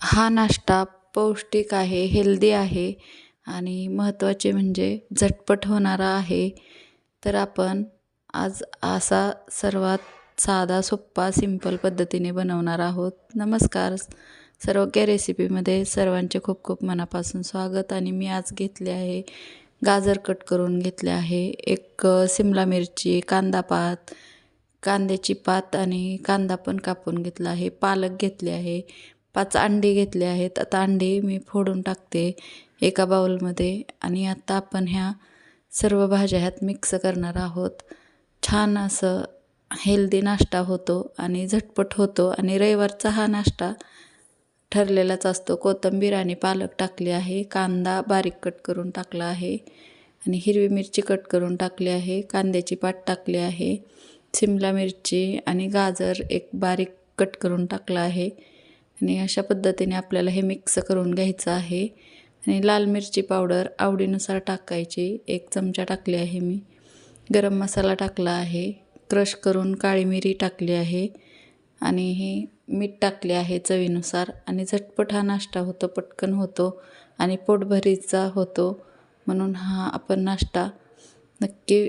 हा नाश्ता पौष्टिक आहे हेल्दी आहे आणि महत्त्वाचे म्हणजे झटपट होणारा आहे. तर आपण आज असा सर्वात साधा सोप्पा सिंपल पद्धतीने बनवणार आहोत. नमस्कार. सर्वज्ञ रेसिपीमध्ये सर्वांचे खूप खूप मनापासून स्वागत आणि मी आज घेतले आहे गाजर कट करून घेतले आहे. एक सिमला मिरची कांदा पात कांद्याची पात आणि कांदा पण कापून घेतला आहे. पालक घेतले आहे. पाच अंडी घेतले आहेत. आता अंडी मी फोडून टाकते एका बाउलमध्ये आणि आत्ता आपण ह्या सर्व भाज्या ह्यात मिक्स करणार आहोत. छान असं हेल्दी नाश्ता होतो आणि झटपट होतो आणि रविवारचा हा नाश्ता ठरलेलाच असतो. कोथंबीर आणि पालक टाकली आहे. कांदा बारीक कट करून टाकला आहे आणि हिरवी मिरची कट करून टाकली आहे. कांद्याची पात टाकली आहे. शिमला मिरची आणि गाजर एक बारीक कट करून टाकला आहे. आणि अशा पद्धतीने आपल्याला हे मिक्स करून घ्यायचं आहे. आणि लाल मिरची पावडर आवडीनुसार टाकायची. एक चमचा टाकली आहे मी. गरम मसाला टाकला आहे. क्रश करून काळी मिरी टाकली आहे. आणि हे मीठ टाकले आहे चवीनुसार. आणि झटपट हा नाश्ता होतो पटकन होतो आणि पोटभरीचा होतो. म्हणून हा आपण नाश्ता नक्की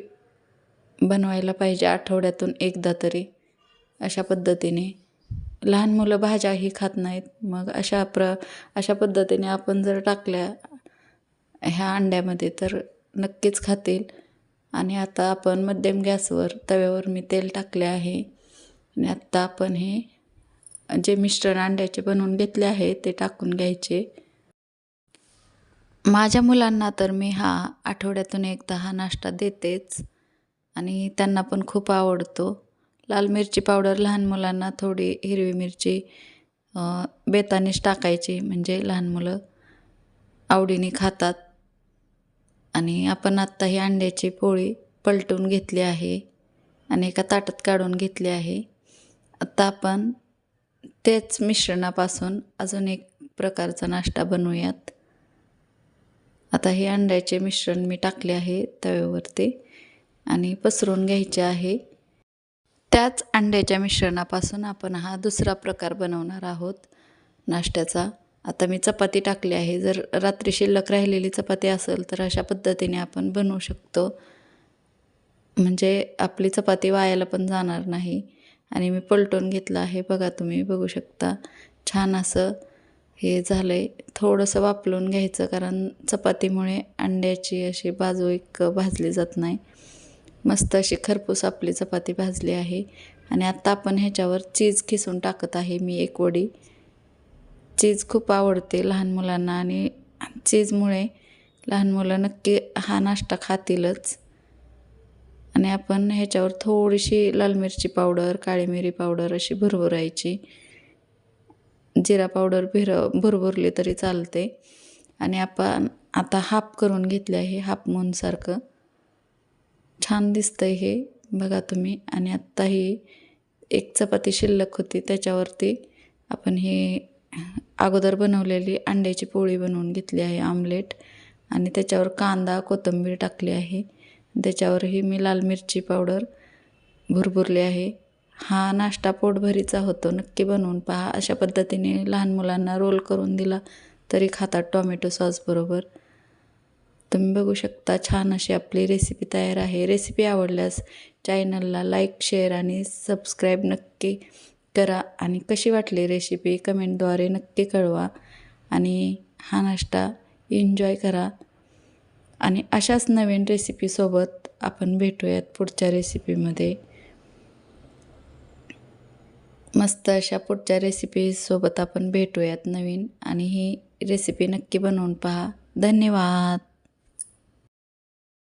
बनवायला पाहिजे आठवड्यातून एकदा तरी. अशा पद्धतीने लहान मुलं भाज्याही खात नाहीत. मग अशा प्र अशा पद्धतीने आपण जर टाकल्या ह्या अंड्यामध्ये तर नक्कीच खातील. आणि आता आपण मध्यम गॅसवर तव्यावर मी तेल टाकले आहे. आणि आत्ता आपण हे जे मिश्रण अंड्याचे बनवून घेतले आहे ते टाकून घ्यायचे. माझ्या मुलांना तर मी हा आठवड्यातून एकदा हा नाश्ता देतेच. आणि त्यांना पण खूप आवडतो. लाल मिरची पावडर लहान मुलांना थोडी हिरवी मिरची बेतानीच टाकायची. म्हणजे लहान मुलं आवडीने खातात. आणि आपण आत्ता ही अंड्याची पोळी पलटून घेतली आहे आणि एका ताटात काढून घेतली आहे. आत्ता आपण तेच मिश्रणापासून अजून एक प्रकारचा नाश्ता बनवूयात. आता हे अंड्याचे मिश्रण मी टाकले आहे तव्यावरती आणि पसरून घ्यायचे आहे. त्याच अंड्याच्या मिश्रणापासून आपण हा दुसरा प्रकार बनवणार आहोत. नाश्त्याचा. आता मी चपाती टाकली आहे. जर रात्री शिल्लक राहिलेली चपाती असेल तर अशा पद्धतीने आपण बनवू शकतो. म्हणजे आपली चपाती वायाला पण जाणार नाही. आणि मी पलटून घेतलं आहे. बघा तुम्ही बघू शकता. छान असं हे झालं आहे थोडंसं वापरून घ्यायचं कारण चपातीमुळे अंड्याची अशी बाजू एक भाजली जात नाही. मस्त अशी खरपूस आपली चपाती भाजली आहे. आणि आत्ता आपण ह्याच्यावर चीज खिसून टाकत आहे मी एक वडी. चीज खूप आवडते लहान मुलांना आणि चीजमुळे लहान मुलं नक्की हा नाश्ता खातीलच. आणि आपण ह्याच्यावर थोडीशी लाल मिरची पावडर काळी मिरी पावडर अशी भरभरायची. जिरा पावडर भिर भरभरली तरी चालते. आणि आपण आता हाप करून घेतले आहे हाप मूनसारखं छान दिसतंय हे. बघा तुम्ही. आणि आत्ता ही एक चपाती शिल्लक होती. त्याच्यावरती आपण हे अगोदर बनवलेली अंड्याची पोळी बनवून घेतली आहे आमलेट आणि त्याच्यावर कांदा कोथिंबीर टाकली आहे. त्याच्यावरही मी लाल मिरची पावडर भुरभुरली आहे. हा नाश्ता पोटभरीचा होतो. नक्की बनवून पहा. अशा पद्धतीने लहान मुलांना रोल करून दिला तरी खातात टॉमॅटो सॉसबरोबर तुम्ही बघू शकता छान अशी आपली रेसिपी तयार आहे. रेसिपी आवडल्यास चॅनलला लाईक शेअर आणि सबस्क्राईब नक्की करा आणि कशी वाटली रेसिपी कमेंटद्वारे नक्की कळवा आणि हा नाश्ता एन्जॉय करा. आणि अशाच नवीन रेसिपीसोबत आपण भेटूयात पुढच्या रेसिपीमध्ये मस्त अशा पुढच्या रेसिपीसोबत आपण भेटूयात नवीन आणि ही रेसिपी नक्की बनवून पहा. धन्यवाद!